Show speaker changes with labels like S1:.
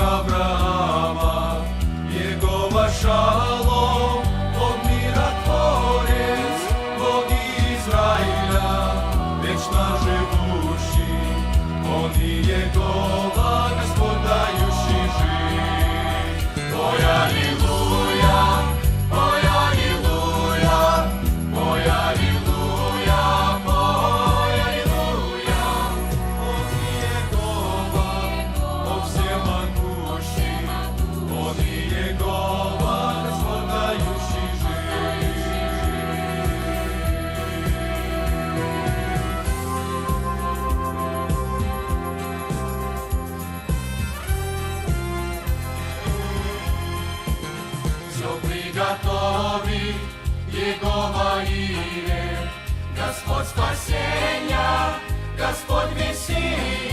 S1: Авраама, Егова Шалом, Бог миротворец, Бог Израиля, вечно живущий, Он и Егова, святові, Єгова Іре, Господь спасения, Господь весілля.